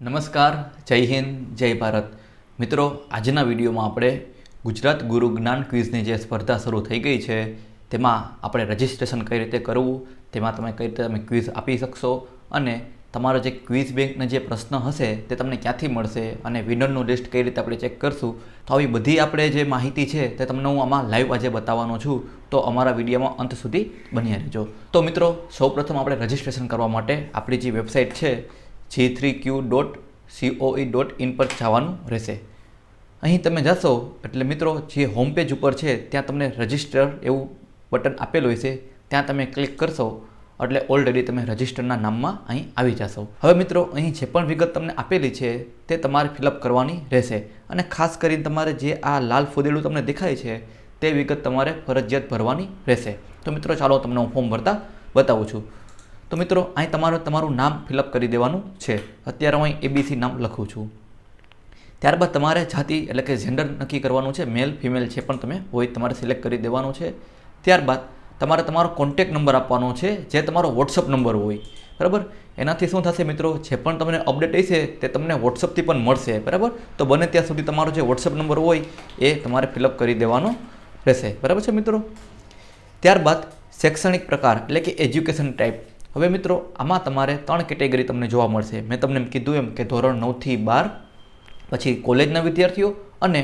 નમસ્કાર, જય હિન્દ, જય ભારત. મિત્રો, આજના વિડીયોમાં આપણે ગુજરાત ગુરુ જ્ઞાન ક્વિઝની જે સ્પર્ધા શરૂ થઈ ગઈ છે, તેમાં આપણે રજિસ્ટ્રેશન કઈ રીતે કરવું, તેમાં તમે કઈ રીતે તમે ક્વિઝ આપી શકશો અને તમારો જે ક્વિઝ બેંકના જે પ્રશ્ન હશે તે તમને ક્યાંથી મળશે અને વિનરનું લિસ્ટ કઈ રીતે આપણે ચેક કરશું, તો આવી બધી આપણે જે માહિતી છે તે તમને હું આમાં લાઈવ આજે બતાવવાનો છું, તો અમારા વિડીયોમાં અંત સુધી બન્યા રહેજો. તો મિત્રો, સૌપ્રથમ આપણે રજિસ્ટ્રેશન કરવા માટે આપણી જે વેબસાઇટ છે G three Q dot COE dot in પર જવાનું રહેશે. અહીં તમે જશો, એટલે મિત્રો, જે હોમ પેજ ઉપર છે, ત્યાં તમને રજિસ્ટર એવું બટન આપેલું હશે. ત્યાં તમે ક્લિક કરશો, એટલે ઓલરેડી તમે રજિસ્ટરના નામમાં અહીં આવી જશો. હવે મિત્રો, અહીં જે પણ વિગત તમને આપેલી છે, તે તમારે ફિલઅપ કરવાની રહેશે. અને ખાસ કરીને તમારે જે આ લાલ ફોદેલું તમને દેખાય છે, તે વિગત તમારે ફરજિયાત ભરવાની રહેશે. તો મિત્રો, ચાલો તમને હું ફોર્મ ભરતા બતાવું છું. તો મિત્રો, અહીં તમારે તમારું નામ ફિલઅપ કરી દેવાનું છે. અત્યારે હું અહીં એબીસી નામ લખું છું. ત્યારબાદ તમારે જાતિ એટલે કે જેન્ડર નક્કી કરવાનું છે. મેલ ફિમેલ છે પણ તમે હોય તમારે સિલેક્ટ કરી દેવાનું છે. ત્યારબાદ તમારે તમારો કોન્ટેક નંબર આપવાનો છે, જે તમારો વોટ્સઅપ નંબર હોય. બરાબર? એનાથી શું થશે મિત્રો? જે પણ તમને અપડેટ હશે તે તમને વોટ્સઅપથી પણ મળશે. બરાબર? તો બને ત્યાં સુધી તમારો જે વોટ્સઅપ નંબર હોય એ તમારે ફિલઅપ કરી દેવાનો રહેશે. બરાબર છે મિત્રો? ત્યારબાદ શૈક્ષણિક પ્રકાર એટલે કે એજ્યુકેશન ટાઈપ હવે મિત્રો, આમાં તમારે ત્રણ કેટેગરી તમને જોવા મળશે. મેં તમને કીધું એમ કે ધોરણ નવથી બાર, પછી કોલેજના વિદ્યાર્થીઓ અને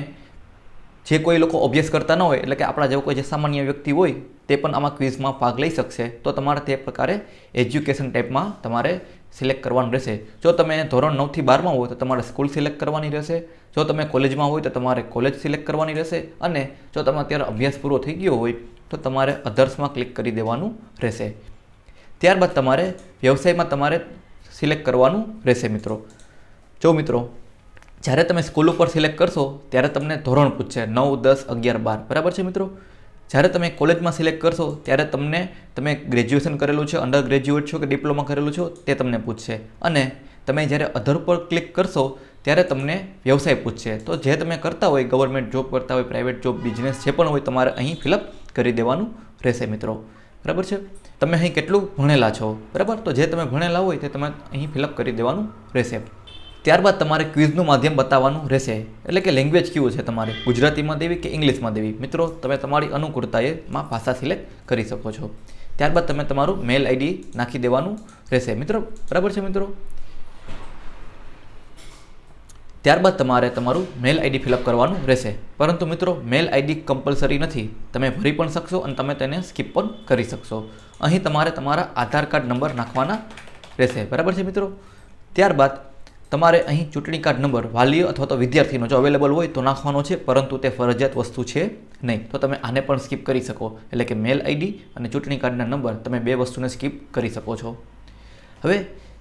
જે કોઈ લોકો અભ્યાસ કરતા ન હોય, એટલે કે આપણા જેવો કોઈ જે સામાન્ય વ્યક્તિ હોય, તે પણ આમાં ક્વિઝમાં ભાગ લઈ શકશે. તો તમારે તે પ્રકારે એજ્યુકેશન ટાઈપમાં તમારે સિલેક્ટ કરવાનું રહેશે. જો તમે ધોરણ નવથી બારમાં હોય, તો તમારે સ્કૂલ સિલેક્ટ કરવાની રહેશે. જો તમે કોલેજમાં હોય, તો તમારે કોલેજ સિલેક્ટ કરવાની રહેશે. અને જો તમે અત્યારે અભ્યાસ પૂરો થઈ ગયો હોય, તો તમારે અધર્સમાં ક્લિક કરી દેવાનું રહેશે. ત્યારબાદ તમારે વ્યવસાયમાં તમારે સિલેક્ટ કરવાનું રહેશે મિત્રો. જો મિત્રો, જ્યારે તમે સ્કૂલ ઉપર સિલેક્ટ કરશો, ત્યારે તમને ધોરણ પૂછશે નવ, દસ, અગિયાર, બાર. બરાબર છે મિત્રો? જ્યારે તમે કોલેજમાં સિલેક્ટ કરશો, ત્યારે તમને, તમે ગ્રેજ્યુએશન કરેલું છે, અંડર ગ્રેજ્યુએટ છો કે ડિપ્લોમા કરેલું છો, તે તમને પૂછશે. અને તમે જ્યારે અધર પર ક્લિક કરશો, ત્યારે તમને વ્યવસાય પૂછશે. તો જે તમે કરતા હોય, ગવર્મેન્ટ જોબ કરતા હોય, પ્રાઇવેટ જોબ, બિઝનેસ જે પણ હોય, તમારે અહીં ફિલઅપ કરી દેવાનું રહેશે મિત્રો. બરાબર છે? તમે અહીં કેટલું ભણેલા છો? બરાબર? તો જે તમે ભણેલા હોય તે તમે અહીં ફિલઅપ કરી દેવાનું રહેશે. ત્યારબાદ તમારે ક્વિઝનું માધ્યમ બતાવવાનું રહેશે. એટલે કે લેંગ્વેજ કેવું છે તમારે? ગુજરાતીમાં દેવી કે ઇંગ્લિશમાં દેવી? મિત્રો, તમે તમારી અનુકૂળતાએ માં ભાષા સિલેક્ટ કરી શકો છો. ત્યારબાદ તમે તમારું મેલ આઈડી નાખી દેવાનું રહેશે. મિત્રો, બરાબર છે મિત્રો? ત્યારબાદ તમારે તમારું મેલ આઈડી ફિલઅપ કરવાનું રહેશે. પરંતુ મિત્રો, મેલ આઈડી કમ્પલસરી નથી. તમે ભરી પણ શકશો અને તમે તેને સ્કીપ પણ કરી શકશો. અહીં તમારે તમારા આધાર કાર્ડ નંબર નાખવાના રહેશે. બરાબર છે મિત્રો? ત્યારબાદ તમારે અહીં ચૂંટણી કાર્ડ નંબર વાલીઓ અથવા તો વિદ્યાર્થીનો જો અવેલેબલ હોય તો નાખવાનો છે, પરંતુ તે ફરજિયાત વસ્તુ છે નહીં. તો તમે આને પણ સ્કીપ કરી શકો. એટલે કે મેલ આઈડી અને ચૂંટણી કાર્ડના નંબર તમે બે વસ્તુને સ્કીપ કરી શકો છો. હવે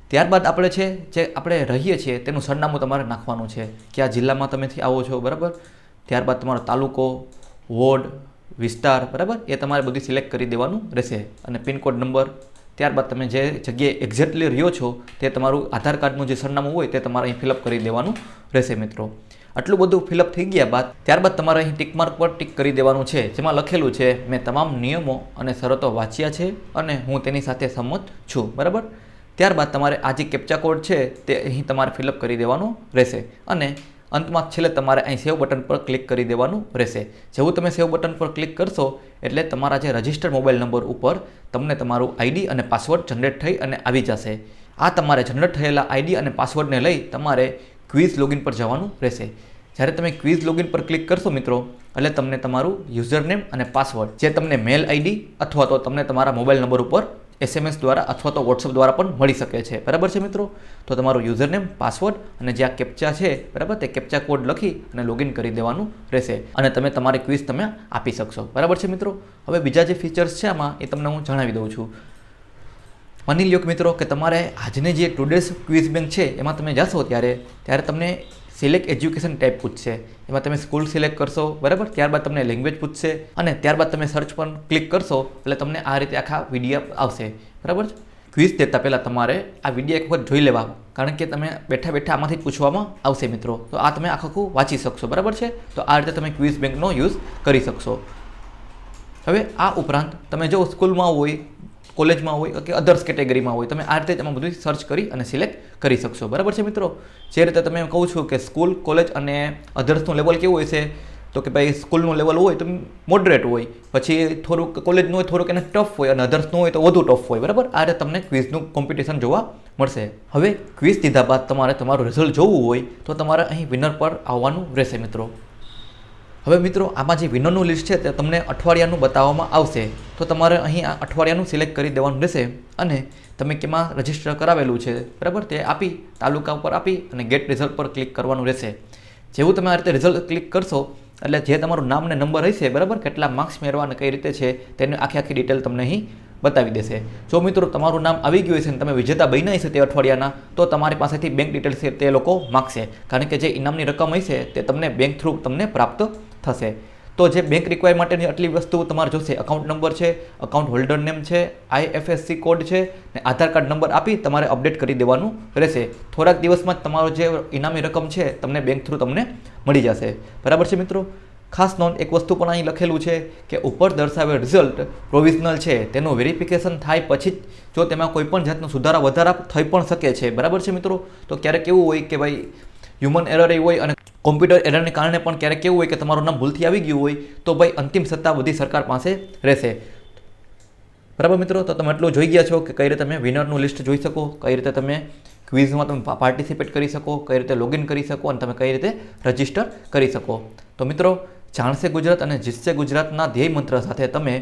ત્યારબાદ આપણે છે, જે આપણે રહીએ છીએ, તેનું સરનામું તમારે નાખવાનું છે. કયા જિલ્લામાં તમેથી આવો છો, બરાબર? ત્યારબાદ તમારો તાલુકો, વોર્ડ, વિસ્તાર, બરાબર? એ તમારે બધું સિલેક્ટ કરી દેવાનું રહેશે. અને પિનકોડ નંબર, ત્યારબાદ તમે જે જગ્યાએ એક્ઝેક્ટલી રહ્યો છો, તે તમારું આધાર કાર્ડનું જે સરનામું હોય, તે તમારે અહીં ફિલઅપ કરી દેવાનું રહેશે, મિત્રો. આટલું બધું ફિલઅપ થઈ ગયા બાદ, ત્યારબાદ તમારે અહીં ટિક માર્ક પર ટિક કરી દેવાનું છે. જેમાં લખેલું છે, મેં તમામ નિયમો અને શરતો વાંચ્યા છે અને હું તેની સાથે સંમત છું. બરાબર? ત્યારબાદ તમારે આ જે કેપ્ચા કોડ છે, તે અહીં તમારે ફિલઅપ કરી દેવાનું રહેશે અને અંતમાં છેલ્લે તમારે અહીં સેવ બટન પર ક્લિક કરી દેવાનું રહેશે. જેવું તમે સેવ બટન પર ક્લિક કરશો, એટલે તમારા જે રજિસ્ટર્ડ મોબાઈલ નંબર ઉપર તમને તમારું આઈડી અને પાસવર્ડ જનરેટ થઈ અને આવી જશે. આ તમારે જનરેટ થયેલા આઈડી અને પાસવર્ડને લઈ તમારે ક્વિઝ લોગિન પર જવાનું રહેશે. જ્યારે તમે ક્વિઝ લોગિન પર ક્લિક કરશો મિત્રો, એટલે તમને તમારું યુઝર નેમ અને પાસવર્ડ, જે તમને મેલ આઈડી અથવા તો તમને તમારા મોબાઈલ નંબર ઉપર એસએમએસ દ્વારા અથવા તો વોટ્સઅપ દ્વારા પણ મળી શકે છે. બરાબર છે મિત્રો? તો તમારું યુઝર નેમ પાસવર્ડ અને જે આ કેપ્ચા છે, બરાબર? તે કેપ્ચા કોડ લખી અને લોગિન કરી દેવાનું રહેશે અને તમે તમારી ક્વિઝ તમે આપી શકશો. બરાબર છે મિત્રો? હવે બીજા જે ફીચર્સ છે આમાં, એ તમને હું જણાવી દઉં છું. માની લ્યો મિત્રો, કે તમારે આજની જે ટુડેસ ક્વિઝ બેંક છે, એમાં તમે જશો ત્યારે ત્યારે તમને સિલેક્ટ એજ્યુકેશન ટાઈપ પૂછશે. એમાં તમે સ્કૂલ સિલેક્ટ કરશો, બરાબર? ત્યારબાદ તમને લેંગ્વેજ પૂછશે અને ત્યારબાદ તમે સર્ચ પર ક્લિક કરશો, એટલે તમને આ રીતે આખા વીડિયો આવશે. બરાબર ક્વિઝ દેતા પહેલાં તમારે આ વીડિયો એક વખત જોઈ લેવા, કારણ કે તમે બેઠા બેઠા આમાંથી પૂછવામાં આવશે મિત્રો. તો આ તમે આખું વાંચી શકશો, બરાબર છે? તો આ રીતે તમે ક્વિઝ બેંકનો યુઝ કરી શકશો. હવે આ ઉપરાંત તમે જો સ્કૂલમાં હોય કોલેજમાં હોય કે અધર્સ કેટેગરીમાં હોય, તમે આ રીતે એમાં બધું સર્ચ કરી અને સિલેક્ટ કરી શકશો. બરાબર છે મિત્રો? જે રીતે તમે કહું છું કે સ્કૂલ કોલેજ અને અધર્સનું લેવલ કેવું હોય છે તો કે ભાઈ સ્કૂલનું લેવલ હોય તો મોડરેટ હોય. પછી થોડુંક કોલેજનું હોય, થોડુંક એને ટફ હોય અને અધર્સનું હોય તો વધુ ટફ હોય. બરાબર? આ રીતે તમને ક્વિઝનું કોમ્પિટિશન જોવા મળશે. હવે ક્વિઝ દીધા બાદ તમારે તમારું રિઝલ્ટ જોવું હોય તો તમારે અહીં વિનર પર આવવાનું રહેશે મિત્રો. હવે મિત્રો, આમાં જે વિનરનું લિસ્ટ છે તે તમને અઠવાડિયાનું બતાવવામાં આવશે. તો તમારે અહીં આ અઠવાડિયાનું સિલેક્ટ કરી દેવાનું રહેશે અને તમે કેમાં રજિસ્ટર કરાવેલું છે, બરાબર? તે આપી, તાલુકા ઉપર આપી અને ગેટ રિઝલ્ટ પર ક્લિક કરવાનું રહેશે. જેવું તમે આ રીતે રિઝલ્ટ ક્લિક કરશો, એટલે જે તમારું નામ ને નંબર હશે, બરાબર? કેટલા માર્ક્સ મેળવવા અને કઈ રીતે છે, તેની આખી આખી ડિટેલ તમને અહીં બતાવી દેશે. જો મિત્રો તમારું નામ આવી ગયું હશે અને તમે વિજેતા બન્યા હશે તે અઠવાડિયાના, તો તમારી પાસેથી બેંક ડિટેલ્સ છે તે લોકો માગશે. કારણ કે જે ઇનામની રકમ હશે તે તમને બેંક થ્રુ તમને પ્રાપ્ત થશે. તો જે બેંક રિક્વાયર માટેની આટલી વસ્તુ તમારે જોશે અકાઉન્ટ નંબર છે અકાઉન્ટ હોલ્ડર નેમ છે આઈએફએસસી કોડ છે, ને આધાર કાર્ડ નંબર આપી તમારે અપડેટ કરી દેવાનું રહેશે. થોડાક દિવસમાં તમારો જે ઇનામી રકમ છે, તમને બેંક થ્રુ તમને મળી જશે. બરાબર છે મિત્રો? ખાસ નોંધ, એક વસ્તુ પણ અહીં લખેલું છે કે ઉપર દર્શાવેલ રિઝલ્ટ પ્રોવિઝનલ છે. તેનું વેરિફિકેશન થાય પછી જ જો તેમાં કોઈ પણ જાતનો સુધારા વધારા થઈ પણ શકે છે. બરાબર છે મિત્રો? તો ક્યારેક એવું હોય કે ભાઈ હ્યુમન એરર એ હોય અને કોમ્પ્યુટર એરરને કારણે પણ ક્યારેક કેવું હોય કે તમારું નામ ભૂલથી આવી ગયું હોય તો ભાઈ અંતિમ સત્તા બધી સરકાર પાસે રહેશે. બરાબર મિત્રો? તો તમે એટલું જોઈ ગયા છો કે કઈ રીતે તમે વિનરનું લિસ્ટ જોઈ શકો, કઈ રીતે તમે ક્વિઝમાં તમે પાર્ટિસિપેટ કરી શકો, કઈ રીતે લોગિન કરી શકો અને તમે કઈ રીતે રજિસ્ટર કરી શકો. તો મિત્રો, જાણશે ગુજરાત અને જીતશે ગુજરાતના ધ્યેય મંત્ર સાથે તમે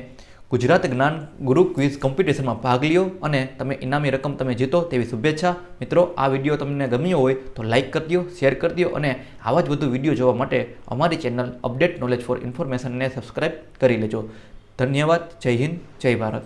ગુજરાત જ્ઞાન ગુરુ ક્વિઝ કોમ્પિટિશનમાં ભાગ લ્યો અને તમે ઇનામી રકમ તમે જીતો તેવી શુભેચ્છા. મિત્રો, આ વીડિયો તમને ગમ્યો હોય તો લાઇક કરી દો શેર કરી દો અને આવા જ વધુ વીડિયો જોવા માટે અમારી ચેનલ અપડેટ નોલેજ ફોર ઇન્ફોર્મેશનને સબસ્ક્રાઇબ કરી લેજો. ધન્યવાદ. જય હિન્દ, જય ભારત.